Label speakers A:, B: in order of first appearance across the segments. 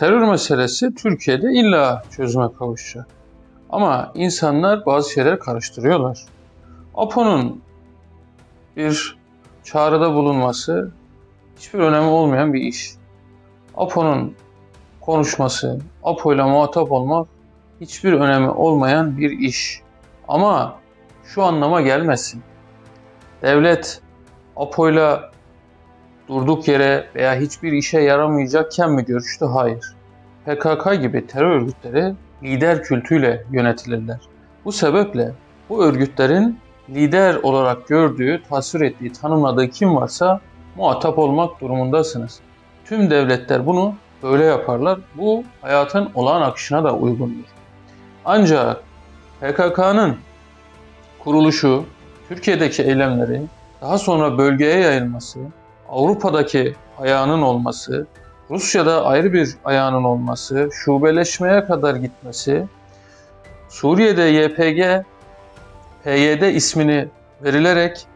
A: terör meselesi Türkiye'de illa çözüme kavuşacak. Ama insanlar bazı şeyler karıştırıyorlar. APO'nun bir çağrıda bulunması hiçbir önemi olmayan bir iş. APO'nun konuşması, APO ile muhatap olmak hiçbir önemi olmayan bir iş. Ama şu anlama gelmesin. Devlet APO'yla durduk yere veya hiçbir işe yaramayacakken mi görüştü? Hayır. PKK gibi terör örgütleri lider kültüyle yönetilirler. Bu sebeple bu örgütlerin lider olarak gördüğü, tasvir ettiği, tanımladığı kim varsa muhatap olmak durumundasınız. Tüm devletler bunu böyle yaparlar. Bu hayatın olağan akışına da uygundur. Ancak PKK'nın kuruluşu, Türkiye'deki eylemleri, daha sonra bölgeye yayılması, Avrupa'daki ayağının olması, Rusya'da ayrı bir ayağının olması, şubeleşmeye kadar gitmesi, Suriye'de YPG, PYD ismini verilerek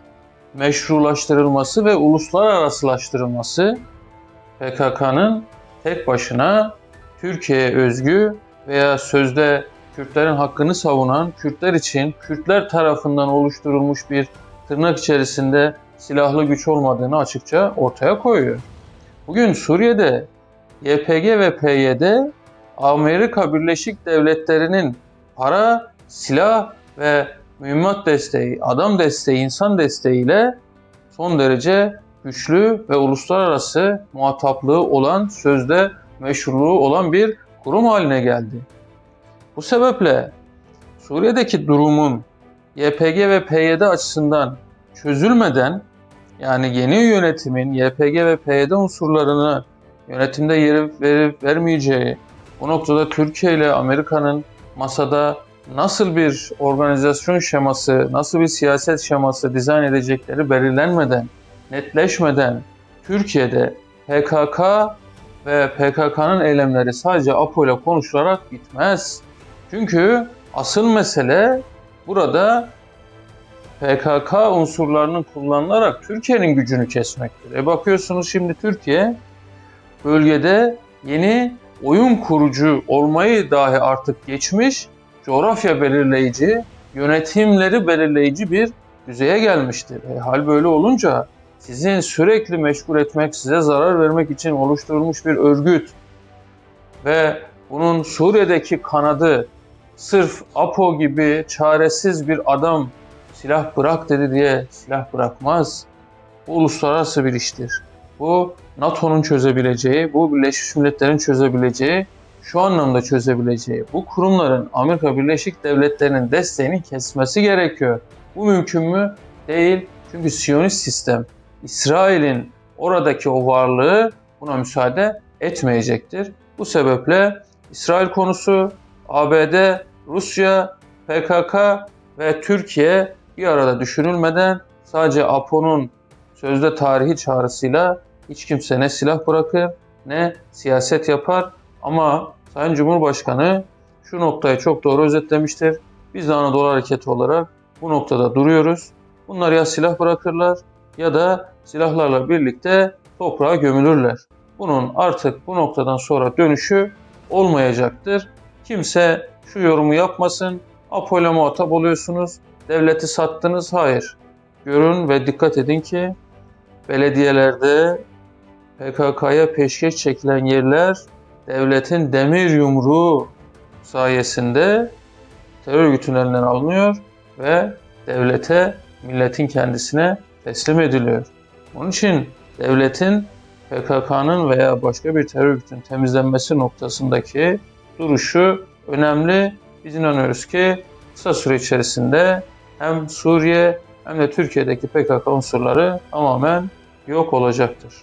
A: meşrulaştırılması ve uluslararasılaştırılması PKK'nın tek başına Türkiye'ye özgü veya sözde Kürtlerin hakkını savunan, Kürtler için Kürtler tarafından oluşturulmuş bir tırnak içerisinde silahlı güç olmadığını açıkça ortaya koyuyor. Bugün Suriye'de YPG ve PYD Amerika Birleşik Devletleri'nin para, silah ve mühimmat desteği, adam desteği, insan desteğiyle son derece güçlü ve uluslararası muhataplığı olan, sözde meşruluğu olan bir kurum haline geldi. Bu sebeple Suriye'deki durumun YPG ve PYD açısından çözülmeden yani yeni yönetimin YPG ve PYD unsurlarını yönetimde yer verip vermeyeceği, bu noktada Türkiye ile Amerika'nın masada nasıl bir organizasyon şeması, nasıl bir siyaset şeması dizayn edecekleri belirlenmeden, netleşmeden Türkiye'de PKK ve PKK'nın eylemleri sadece APO ile konuşularak bitmez. Çünkü asıl mesele burada PKK unsurlarının kullanılarak Türkiye'nin gücünü kesmektir. E bakıyorsunuz şimdi Türkiye bölgede yeni oyun kurucu olmayı dahi artık geçmiş, coğrafya belirleyici, yönetimleri belirleyici bir düzeye gelmiştir. E, hal böyle olunca sizin sürekli meşgul etmek, size zarar vermek için oluşturulmuş bir örgüt ve bunun Suriye'deki kanadı sırf APO gibi çaresiz bir adam silah bırak dedi diye silah bırakmaz. Bu uluslararası bir iştir. Bu NATO'nun çözebileceği, bu Birleşmiş Milletler'in çözebileceği, şu anlamda çözebileceği, bu kurumların Amerika Birleşik Devletleri'nin desteğini kesmesi gerekiyor. Bu mümkün mü? Değil. Çünkü Siyonist sistem, İsrail'in oradaki o varlığı buna müsaade etmeyecektir. Bu sebeple İsrail konusu, ABD, Rusya, PKK ve Türkiye bir arada düşünülmeden sadece APO'nun sözde tarihi çağrısıyla hiç kimse ne silah bırakır ne siyaset yapar ama Sayın Cumhurbaşkanı şu noktayı çok doğru özetlemiştir. Biz de Anadolu Hareketi olarak bu noktada duruyoruz. Bunlar ya silah bırakırlar ya da silahlarla birlikte toprağa gömülürler. Bunun artık bu noktadan sonra dönüşü olmayacaktır. Kimse şu yorumu yapmasın. Apo ile muhatap oluyorsunuz. Devleti sattınız. Hayır. Görün ve dikkat edin ki belediyelerde PKK'ya peşkeş çekilen yerler devletin demir yumruğu sayesinde terör örgütünün elinden alınıyor ve devlete, milletin kendisine teslim ediliyor. Onun için devletin PKK'nın veya başka bir terör örgütünün temizlenmesi noktasındaki duruşu önemli. Biz inanıyoruz ki kısa süre içerisinde hem Suriye hem de Türkiye'deki PKK unsurları tamamen yok olacaktır.